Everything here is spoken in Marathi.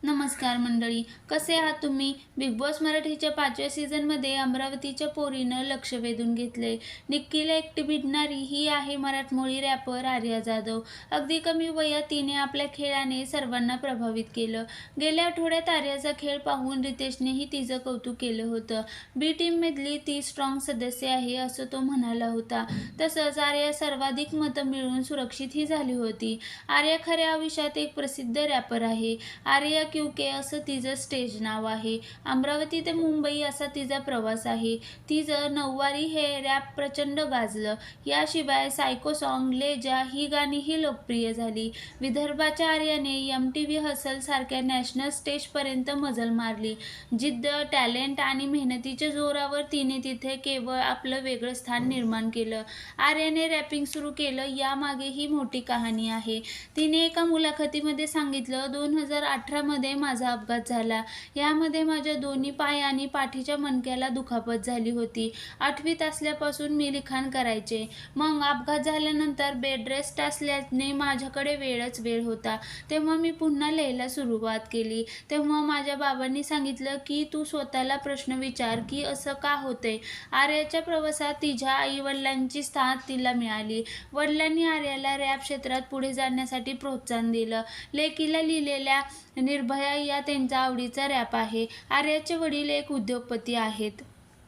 那 नमस्कार मंडळी कसे आहात तुम्ही? बिग बॉस मराठीच्या पाचव्या सीझनमध्ये अमरावतीच्या पोरीनं लक्ष वेधून घेतले निक्कीला एकटी भिडणारी ही आहे मराठमोळी रॅपर आर्या जाधव. अगदी कमी वयात तिने आपल्या खेळाने सर्वांना प्रभावित केलं. गेल्या आठवड्यात आर्याचा खेळ पाहून रितेशनेही तिचं कौतुक केलं होतं. बी टीममधली ती स्ट्रॉंग सदस्य आहे असं तो म्हणाला होता. तसंच आर्या सर्वाधिक मतं मिळवून सुरक्षितही झाली होती. आर्या खऱ्या आयुष्यात एक प्रसिद्ध रॅपर आहे. आर्या क्यू के असं तिचं स्टेज नाव आहे. अमरावती ते मुंबई असा तिचा प्रवास आहे. तिचं नऊवारी हे रॅप प्रचंड गाजलं. याशिवाय सायको सॉन्ग लेजा ही गाणीही लोकप्रिय झाली. विदर्भाच्या आर्याने एम टी व्ही हसल सारख्या नॅशनल स्टेजपर्यंत मजल मारली. जिद्द टॅलेंट आणि मेहनतीच्या जोरावर तिने तिथे केवळ आपलं वेगळं स्थान निर्माण केलं. आर्याने रॅपिंग सुरू केलं यामागे ही मोठी कहाणी आहे. तिने एका मुलाखतीमध्ये सांगितलं दोन हजार अठरामध्ये माझा अपघात झाला. यामध्ये माझ्या दोन्ही पाय आणि पाठीच्या मणक्याला दुखापत झाली होती. आठवीत असल्यापासून मी लिखाण करायचे. मग अपघात झाल्यानंतर बेडरेस्ट असल्याने माझ्याकडे वेळच वेळ होता. तेव्हा मी पुन्हा लिहायला सुरुवात केली. तेव्हा माझ्या बाबांनी सांगितलं की तू स्वतःला प्रश्न विचार की असं का होते आर्याच्या प्रवासात तिच्या आईवडिलांची साथ तिला मिळाली. वडिलांनी आर्याला रॅप क्षेत्रात पुढे जाण्यासाठी प्रोत्साहन दिलं. लेकीला लिहिलेल्या निर्भया या त्यांचा आवडीचा रॅप आहे. आर्याचे वडील एक उद्योगपती आहेत.